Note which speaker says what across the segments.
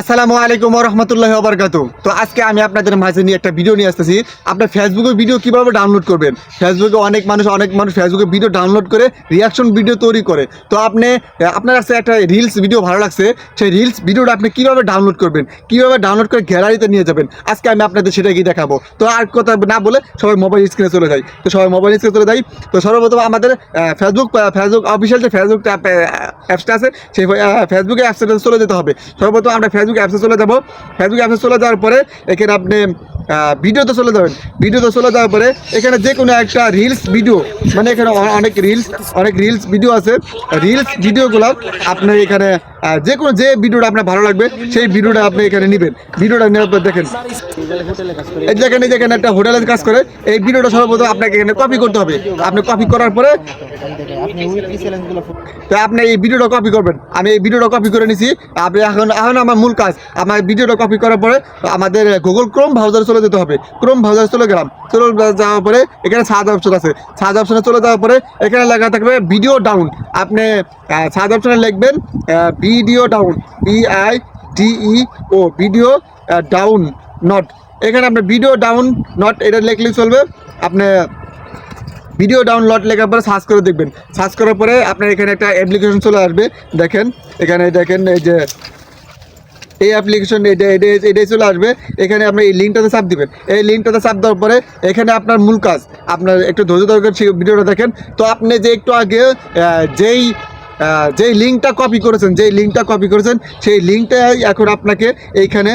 Speaker 1: আসসালামু আলাইকুম রহমতুল্লাহ বরকাতু তো আজকে আমি আপনাদের মাঝে নিয়ে একটা ভিডিও নিয়ে আসতেছি। আপনার ফেসবুকে ভিডিও কীভাবে ডাউনলোড করবেন? ফেসবুকে অনেক মানুষ অনেক মানুষ ফেসবুকে ভিডিও ডাউনলোড করে রিয়াকশন ভিডিও তৈরি করে। তো আপনি আপনার কাছে একটা রিলস ভিডিও ভালো লাগছে, সেই রিলস ভিডিওটা আপনি কীভাবে ডাউনলোড করবেন? কীভাবে ডাউনলোড করে গ্যালারিতে নিয়ে যাবেন? আজকে আমি আপনাদের সেটা গিয়ে দেখাবো। তো আর কথা না বলে সবাই মোবাইল স্ক্রিনে চলে যায় তো সবাই মোবাইল স্ক্রিনে চলে যায় তো সর্বপ্রথম আমাদের ফেসবুক ফেসবুক অফিসিয়াল যে ফেসবুক অ্যাপসটা আছে, সেই ফেসবুক অ্যাপসটা চলে যেতে হবে। সর্বপ্রথম আমরা ফেসবুক অ্যাপসে চলে যাব। ফেসবুক অ্যাপসে চলে যাওয়ার পরে এখানে আপনি ভিডিওতে চলে যাবেন। ভিডিওতে চলে যাওয়ার পরে এখানে যে কোনো একটা রিলস ভিডিও মানে এখানে অনেক রিলস অনেক রিলস ভিডিও আছে। রিলস ভিডিওগুলো আপনার এখানে যে কোনো যে ভিডিওটা আপনার ভালো লাগবে, সেই ভিডিওটা আপনি এখানে নেবেন। ভিডিওটা নেওয়ার পর দেখেন। এই দেখেন এই দেখেন, একটা হোটেলের কাজ করে। এই ভিডিওটা সর্বপ্রথম আপনাকে এখানে কপি করতে হবে। আপনি কপি করার পরে তো আপনি এই ভিডিওটা কপি করবেন। আমি এই ভিডিওটা কপি করে নিছি। আপনি এখন এখন আমার মূল কাজ। আমার ভিডিওটা কপি করার পরে আমাদের গুগল ক্রোম ব্রাউজারে চলে যেতে হবে। ক্রোম ব্রাউজারে চলে গেলাম। চলে যাওয়ার পরে এখানে সার্চ অপশন আছে। সার্চ অপশনে চলে যাওয়ার পরে এখানে লেখা থাকবে ভিডিও ডাউন আপনি সার্চ অপশনে লিখবেন video down B I D O video down not এখানে আপনি ভিডিও ডাউন নট এটা লেখলে চলবে। আপনি ভিডিও ডাউন ডাউনলোড লেখার পরে সার্চ করে দেখবেন। সার্চ করার পরে আপনার এখানে একটা অ্যাপ্লিকেশন চলে আসবে। দেখেন, এখানে দেখেন এই যে এই অ্যাপ্লিকেশন এটা এটা এটাই চলে আসবে। এখানে আপনি এই লিঙ্কটাতে চাপ দিবেন। এই লিঙ্কটাতে চাপ দেওয়ার পরে এখানে আপনার মূল কাজ, আপনার একটু ধৈর্য দরকার ভিডিওটা দেখেন। তো আপনি যে একটু আগে যেই যেই লিঙ্কটা কপি করেছেন, যেই লিঙ্কটা কপি করেছেন, সেই লিঙ্কটাই এখন আপনাকে এইখানে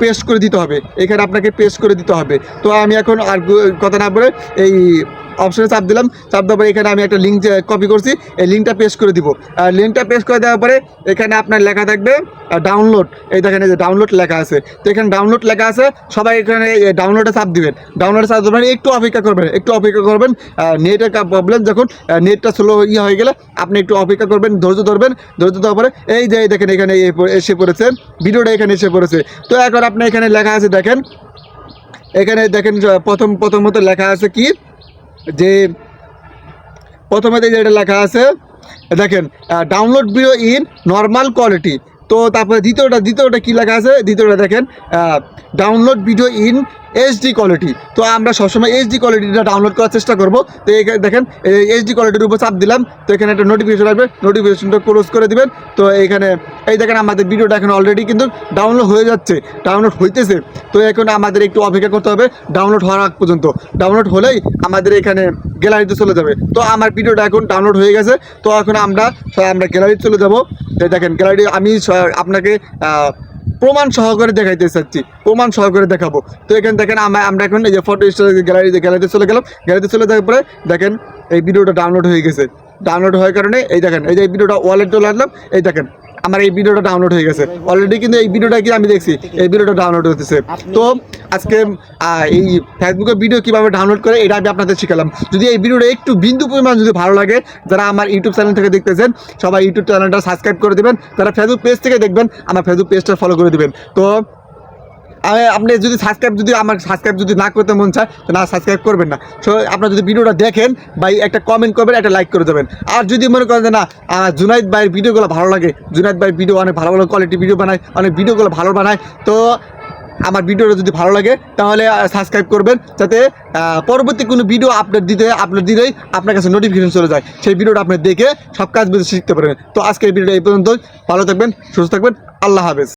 Speaker 1: পেস্ট করে দিতে হবে। এখানে আপনাকে পেস্ট করে দিতে হবে। তো আমি এখন আর কথা না বলে এই অপশনে চাপ দিলাম, চাপ দেওয়ার পরে এখানে আমি একটা লিঙ্ক কপি করছি, এই লিঙ্কটা পেস্ট করে দিব। লিঙ্কটা পেস্ট করে দেওয়ার পরে এখানে আপনার লেখা থাকবে ডাউনলোড এই দেখেন, এই যে ডাউনলোড লেখা আছে। তো এখানে ডাউনলোড লেখা আছে, সবাই এখানে ডাউনলোডে চাপ দিবেন। ডাউনলোডে চাপ দেবেন একটু অপেক্ষা করবেন, একটু অপেক্ষা করবেন। নেটের প্রবলেম যখন নেটটা স্লো ইয়ে হয়ে গেলে আপনি একটু অপেক্ষা করবেন, ধৈর্য ধরবেন। ধৈর্য দেওয়ার পরে এই যে দেখেন, এখানে এসে পড়েছে। ভিডিওটা এখানে এসে পড়েছে। তো এখন আপনি এখানে লেখা আছে, দেখেন। এখানে দেখেন প্রথম প্রথমত লেখা আছে কি? যে প্রথমে যে এটা লেখা আছে, দেখেন download video in normal quality তো তারপরে দ্বিতীয়টা দ্বিতীয়টা কী লেখা আছে? দ্বিতীয়টা দেখেন download video in HD quality তো আমরা সবসময় এইচডি কোয়ালিটিটা ডাউনলোড করার চেষ্টা করব। তো এখানে দেখেন এইচডি কোয়ালিটির উপর চাপ দিলাম। তো এখানে একটা নোটিফিকেশন আসবে। নোটিফিকেশনটা ক্লোজ করে দিবেন। তো এখানে এই দেখেন আমাদের ভিডিওটা এখন অলরেডি কিন্তু ডাউনলোড হয়ে যাচ্ছে। ডাউনলোড হইতেছে। তো এখন আমাদের একটু অপেক্ষা করতে হবে ডাউনলোড হওয়ার আগ পর্যন্ত। ডাউনলোড হলেই আমাদের এখানে গ্যালারিতে চলে যাবে। তো আমার ভিডিওটা এখন ডাউনলোড হয়ে গেছে। তো এখন আমরা আমরা গ্যালারিতে চলে যাব। দেখেন গ্যালারি আমি আপনাকে প্রমাণ সহকারে দেখাইতে চাচ্ছি। প্রমাণ সহকারে দেখাবো। তো এখানে দেখেন, আমরা এখন এই যে ফটো গ্যালারি গ্যালারিতে চলে গেলাম। গ্যালারিতে চলে যাওয়ার পরে দেখেন, এই ভিডিওটা ডাউনলোড হয়ে গেছে। ডাউনলোড হওয়ার কারণে এই দেখেন, এই যে ভিডিওটা ওয়ালেট লাগলাম এই দেখেন আমার এই ভিডিওটা ডাউনলোড হয়ে গেছে। অলরেডি কিন্তু এই ভিডিওটা কি আমি দেখছি, এই ভিডিওটা ডাউনলোড হতেছে তো আজকে এই ফেসবুকে ভিডিও কীভাবে ডাউনলোড করে, এটা আমি আপনাদের শিখালাম। যদি এই ভিডিওটা একটু বিন্দু পরিমাণ যদি ভালো লাগে, যারা আমার ইউটিউব চ্যানেল থেকে দেখতেছেন, সবাই ইউটিউব চ্যানেলটা সাবস্ক্রাইব করে দেবেন। যারা ফেসবুক পেজ থেকে দেখবেন, আমার ফেসবুক পেজটা ফলো করে দেবেন। তো আপনি যদি সাবস্ক্রাইব যদি আমার সাবস্ক্রাইব যদি না করতে মন চায়, তো না সাবস্ক্রাইব করবেন না। সো আপনার যদি ভিডিওটা দেখেন বা একটা কমেন্ট করবেন, একটা লাইক করে দেবেন। আর যদি মনে করেন যে না জুনাইদ ভাইয়ের ভিডিওগুলো ভালো লাগে জুনাইদ ভাইয়ের ভিডিও অনেক ভালো ভালো কোয়ালিটি ভিডিও বানায়, অনেক ভিডিওগুলো ভালো বানায়, তো আমার ভিডিওটা যদি ভালো লাগে, তাহলে সাবস্ক্রাইব করবেন, যাতে পরবর্তী কোনো ভিডিও আপলোড দিতে আপলোড দিলেই আপনার কাছে নোটিফিকেশন চলে যায়। সেই ভিডিওটা আপনি দেখে সব কাজ শিখতে পারবেন। তো আজকের ভিডিওটা এই পর্যন্ত ভালো থাকবেন, সুস্থ থাকবেন। আল্লাহ হাফেজ।